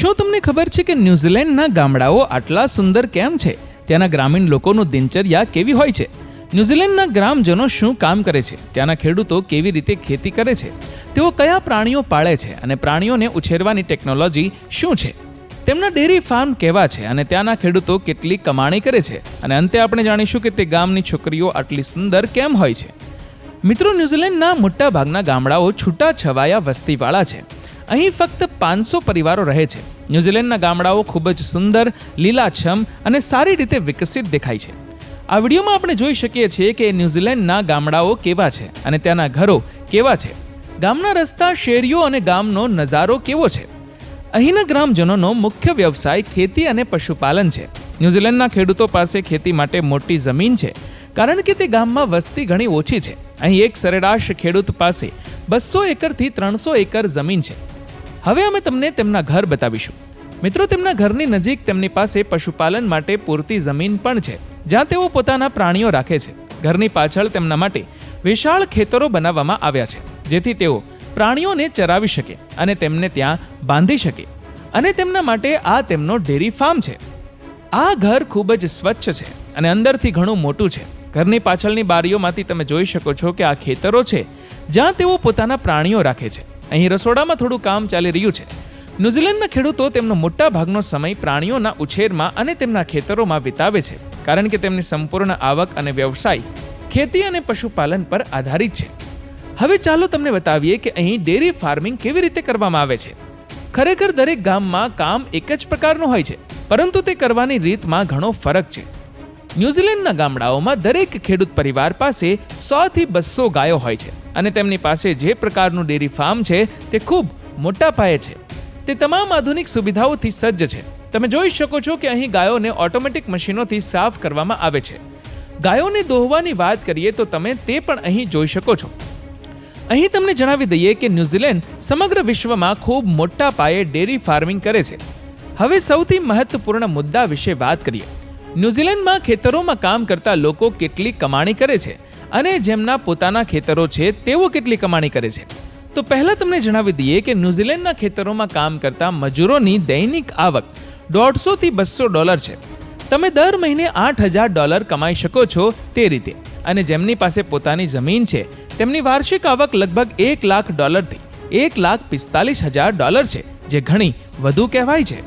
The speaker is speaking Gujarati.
શું તમને ખબર છે કે ન્યૂઝીલેન્ડના ગામડાઓ આટલા સુંદર કેમ છે? ત્યાંના ગ્રામીણ લોકોનું દિનચર્યા કેવી હોય છે? ન્યૂઝીલેન્ડના ગ્રામજનો શું કામ કરે છે? ત્યાંના ખેડૂતો કેવી રીતે ખેતી કરે છે? તેઓ કયા પ્રાણીઓ પાળે છે અને પ્રાણીઓને ઉછેરવાની ટેકનોલોજી શું છે? તેમના ડેરી ફાર્મ કેવા છે અને ત્યાંના ખેડૂતો કેટલી કમાણી કરે છે? અને અંતે આપણે જાણીશું કે તે ગામની છોકરીઓ આટલી સુંદર કેમ હોય છે? મિત્રો, ન્યૂઝીલેન્ડના મોટાભાગના ગામડાઓ છૂટા છવાયા વસ્તીવાળા છે. અહીં ફક્ત પાંચસો પરિવારો રહે છે. ન્યૂઝીલેન્ડના ગામડાઓ ખૂબ જ સુંદર, લીલાછમ અને સારી રીતે વિકસિત દેખાય છે. આ વિડીયોમાં આપણે જોઈ શકીએ છીએ કે ન્યૂઝીલેન્ડના ગામડાઓ કેવા છે અને ત્યાંના ઘરો કેવા છે. ગામના રસ્તા, શેરીઓ અને ગામનો નજારો કેવો છે? અહીંના ગ્રામજનોનો મુખ્ય વ્યવસાય ખેતી અને પશુપાલન છે. ન્યૂઝીલેન્ડના ખેડૂતો પાસે ખેતી માટે મોટી જમીન છે, કારણ કે તે ગામમાં વસ્તી ઘણી ઓછી છે. અહીં એક સરેરાશ ખેડૂત પાસે બસો એકરથી ત્રણસો એકર જમીન છે. હવે અમે તમને તેમના ઘર બતાવીશું. મિત્રો, તેમના ઘરની નજીક તેમની પાસે પશુપાલન માટે પૂરતી જમીન પણ છે, જ્યાં તેઓ પોતાના પ્રાણીઓ રાખે છે. ઘરની પાછળ તેમના માટે વિશાળ ખેતરો બનાવવામાં આવ્યા છે, જેથી તેઓ પ્રાણીઓને ચરાવી શકે અને તેમને ત્યાં બાંધી શકે. અને તેમના માટે આ તેમનો ડેરી ફાર્મ છે. આ ઘર ખૂબ જ સ્વચ્છ છે અને અંદરથી ઘણું મોટું છે. ઘરની પાછળની બારીઓમાંથી તમે જોઈ શકો છો કે આ ખેતરો છે, જ્યાં તેઓ પોતાના પ્રાણીઓ રાખે છે. અહીં રસોડામાં થોડું કામ ચાલી રહ્યું છે. ન્યૂઝીલેન્ડના ખેડૂતો તેમનો મોટા ભાગનો સમય પ્રાણીઓના ઉછેરમાં અને તેમના ખેતરોમાં વિતાવે છે, કારણ કે તેમની સંપૂર્ણ આવક અને વ્યવસાય ખેતી અને પશુપાલન પર આધારિત છે. હવે ચાલો તમને બતાવીએ કે અહીં ડેરી ફાર્મિંગ કેવી રીતે કરવામાં આવે છે. ખરેખર દરેક ગામમાં કામ એક જ પ્રકારનું હોય છે, પરંતુ તે કરવાની રીતમાં ઘણો ફરક છે. ન્યૂઝીલેન્ડના ગામડાઓમાં દરેક ખેડૂત પરિવાર પાસે સોથી બસો ગાયો હોય છે અને તેમની પાસે જે પ્રકારનું ડેરી ફાર્મ છે તે ખૂબ મોટા પાયે છે. તે તમામ આધુનિક સુવિધાઓથી સજ્જ છે. તમે જોઈ શકો છો કે અહીં ગાયોને ઓટોમેટિક મશીનોથી સાફ કરવામાં આવે છે. ગાયોને દોહવાની વાત કરીએ તો તમે તે પણ અહીં જોઈ શકો છો. અહીં તમને જણાવી દઈએ કે ન્યૂઝીલેન્ડ સમગ્ર વિશ્વમાં ખૂબ મોટા પાયે ડેરી ફાર્મિંગ કરે છે. હવે સૌથી મહત્વપૂર્ણ મુદ્દા વિશે વાત કરીએ. ન્યૂઝીલેન્ડમાં ખેતરોમાં કામ કરતા લોકો કેટલી કમાણી કરે છે અને જેમના પોતાના ખેતરો છે, તેઓ કેટલી કમાણી કરે છે? તો પહેલાં તમને જણાવી દઈએ કે ન્યૂઝીલેન્ડના ખેતરોમાં કામ કરતા મજૂરોની દૈનિક આવક દોઢસોથી બસો ડોલર છે. તમે દર મહિને આઠ હજાર ડોલર કમાઈ શકો છો તે રીતે. અને જેમની પાસે પોતાની જમીન છે, તેમની વાર્ષિક આવક લગભગ એક લાખ ડોલરથી એક લાખ પિસ્તાલીસ હજાર ડોલર છે, જે ઘણી વધુ કહેવાય છે.